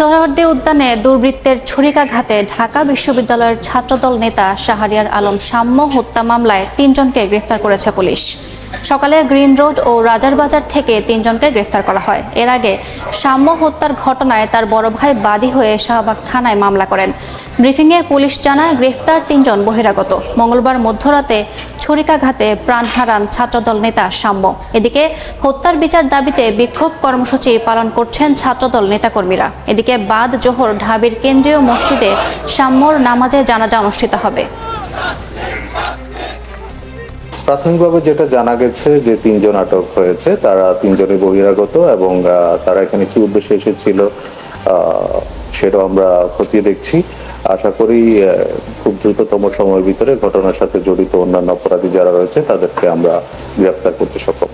সোহরাওয়ার্দী উদ্যানে দুর্বৃত্তের ছুরিকাঘাতে ঢাকা বিশ্ববিদ্যালয়ের ছাত্রদল নেতা শাহরিয়ার আলম সাম্য হত্যা মামলায় তিনজনকে গ্রেফতার করেছে পুলিশ। সকালে গ্রিন রোড ও রাজারবাজার থেকে তিনজনকে গ্রেফতার করা হয়। এর আগে সাম্য হত্যার ঘটনায় তার বড় ভাই বাদী হয়ে শাহবাগ থানায় মামলা করেন। ব্রিফিংয়ে পুলিশ জানায় গ্রেফতার তিনজন বহিরাগত। মঙ্গলবার মধ্যরাতে ছুরিকাঘাতে প্রাণ হারান ছাত্রদল নেতা সাম্য। এদিকে হত্যার বিচার দাবিতে বিক্ষোভ কর্মসূচি পালন করছেন ছাত্রদল নেতাকর্মীরা। এদিকে বাদ জোহর ঢাবির কেন্দ্রীয় মসজিদে সাম্যর নামাজে জানাজা অনুষ্ঠিত হবে। প্রাথমিকভাবে যেটা জানা গেছে যে তিনজন আটক হয়েছে, তারা তিনজনই বহিরাগত এবং তারা এখানে কি উদ্দেশ্যে এসেছিল সেটাও আমরা খতিয়ে দেখছি। আশা করি খুব দ্রুততম সময়ের ভিতরে ঘটনার সাথে জড়িত অন্যান্য অপরাধী যারা রয়েছে, তাদেরকে আমরা গ্রেফতার করতে সক্ষম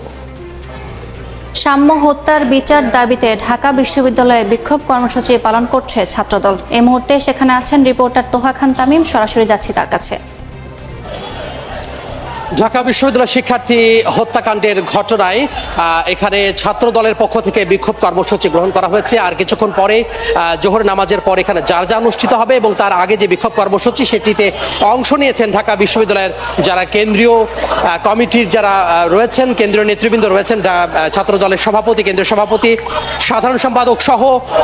সাম্য হত্যার বিচার দাবিতে ঢাকা বিশ্ববিদ্যালয়ে বিক্ষোভ কর্মসূচি পালন করছে ছাত্রদল। এই মুহূর্তে সেখানে আছেন রিপোর্টার তোহা খান তামিম, সরাসরি যাচ্ছি তার কাছে। ঢাকা বিশ্ববিদ্যালয় শিক্ষার্থী হত্যাকাণ্ডের ঘটনায় এখানে ছাত্র দলের পক্ষ থেকে বিক্ষোভ কর্মসূচি গ্রহণ করা হয়েছে। আর কিছুক্ষণ পরে জোহর নামাজের পর এখানে যা অনুষ্ঠিত হবে এবং তার আগে যে বিক্ষোভ কর্মসূচি, সেটিতে অংশ নিয়েছেন ঢাকা বিশ্ববিদ্যালয়ের যারা কেন্দ্রীয় কমিটির যারা রয়েছেন, কেন্দ্রীয় নেতৃবৃন্দ রয়েছেন ছাত্র দলের সভাপতি, কেন্দ্রীয় সভাপতি, সাধারণ সম্পাদক সহ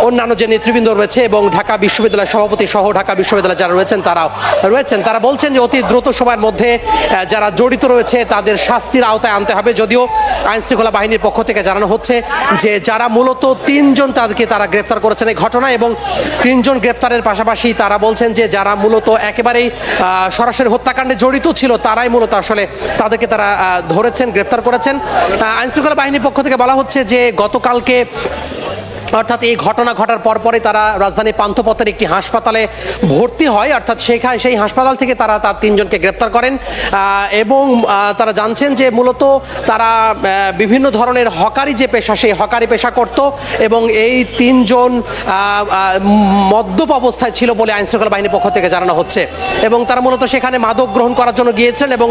অন্যান্য যে নেতৃবৃন্দ রয়েছে এবং ঢাকা বিশ্ববিদ্যালয়ের সভাপতি সহ ঢাকা বিশ্ববিদ্যালয় যারা রয়েছেন, তারাও রয়েছেন। তারা বলছেন যে অতি দ্রুত সময়ের মধ্যে যারা জড়িত রয়েছে তাদের শাস্তির আওতায় আনতে হবে। যদিও আইন শৃঙ্খলা বাহিনীর পক্ষ থেকে জানানো হচ্ছে যে যারা মূলত তিনজন তাদেরকে তারা গ্রেফতার করেছেন এই ঘটনা এবং তিনজন গ্রেফতারের পাশাপাশি তারা বলছেন যে যারা মূলত একেবারেই সরাসরি হত্যাকাণ্ডে জড়িত ছিল তারাই মূলত আসলে তাদেরকে তারা ধরেছেন গ্রেফতার করেছেন। আহ, আইন শৃঙ্খলা বাহিনীর পক্ষ থেকে বলা হচ্ছে যে গতকালকে অর্থাৎ এই ঘটনা ঘটার পরপরই তারা রাজধানীর পান্থপথের একটি হাসপাতালে ভর্তি হয়। অর্থাৎ সেখানে সেই হাসপাতাল থেকে তারা তার তিনজনকে গ্রেপ্তার করেন। এবং তারা জানছেন যে মূলত তারা বিভিন্ন ধরনের হকারি যে পেশা সেই হকারি পেশা করত এবং এই তিনজন মদ্যপ অবস্থায় ছিল বলে আইন শৃঙ্খলা বাহিনীর পক্ষ থেকে জানানো হচ্ছে। এবং তারা মূলত সেখানে মাদক গ্রহণ করার জন্য গিয়েছেন এবং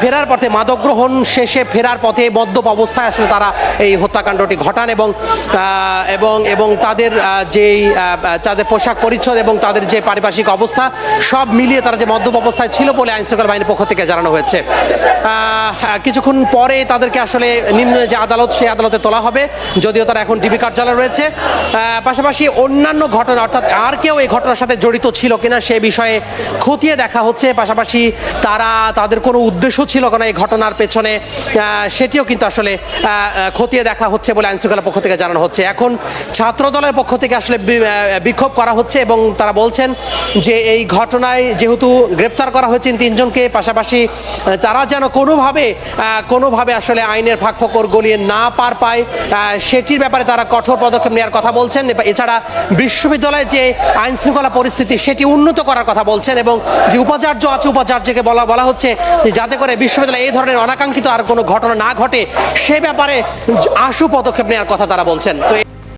ফেরার পথে মাদক গ্রহণ শেষে ফেরার পথে মদ্যপ অবস্থায় আসলে তারা এই হত্যাকাণ্ডটি ঘটান এবং আহ, এবং এবং তাদের যেই তাদের পোশাক পরিচ্ছদ এবং তাদের যে পারিপার্শ্বিক অবস্থা সব মিলিয়ে তারা যে মদ্যপ অবস্থায় ছিল বলে আইন শৃঙ্খলা বাহিনীর পক্ষ থেকে জানানো হয়েছে। আহ, কিছুক্ষণ পরে তাদেরকে আসলে নিম্ন যে আদালত সেই আদালতে তোলা হবে যদিও তারা এখন ডিবি কার্যালয়ে রয়েছে। পাশাপাশি অন্যান্য ঘটনা অর্থাৎ আর কেউ এই ঘটনার সাথে জড়িত ছিল কিনা সে বিষয়ে খতিয়ে দেখা হচ্ছে। পাশাপাশি তারা তাদের কোনো উদ্দেশ্য ছিল কিনা এই ঘটনার পেছনে সেটিও কিন্তু আসলে খতিয়ে দেখা হচ্ছে বলে আইন শৃঙ্খলা পক্ষ থেকে জানানো হচ্ছে। এখন ছাত্র দলের পক্ষ থেকে আসলে বিক্ষোভ করা হচ্ছে এবং তারা বলছেন যে এই ঘটনায় যেহেতু গ্রেপ্তার করা হয়েছে তিনজনকে, পাশাপাশি তারা যেন কোনোভাবে কোনোভাবে আসলে আইনের ফাঁক ফোকর গলিয়ে না পার পায় সেটির ব্যাপারে তারা কঠোর পদক্ষেপ নেওয়ার কথা বলছেন। এছাড়া বিশ্ববিদ্যালয়ে যে আইন শৃঙ্খলা পরিস্থিতি, সেটি উন্নত করার কথা বলছেন এবং যে উপাচার্য আছে, উপাচার্যকে বলা বলা হচ্ছে যাতে করে বিশ্ববিদ্যালয়ে এই ধরনের অনাকাঙ্ক্ষিত আর কোনো ঘটনা না ঘটে, সে ব্যাপারে আশু পদক্ষেপ নেওয়ার কথা তারা বলছেন। তো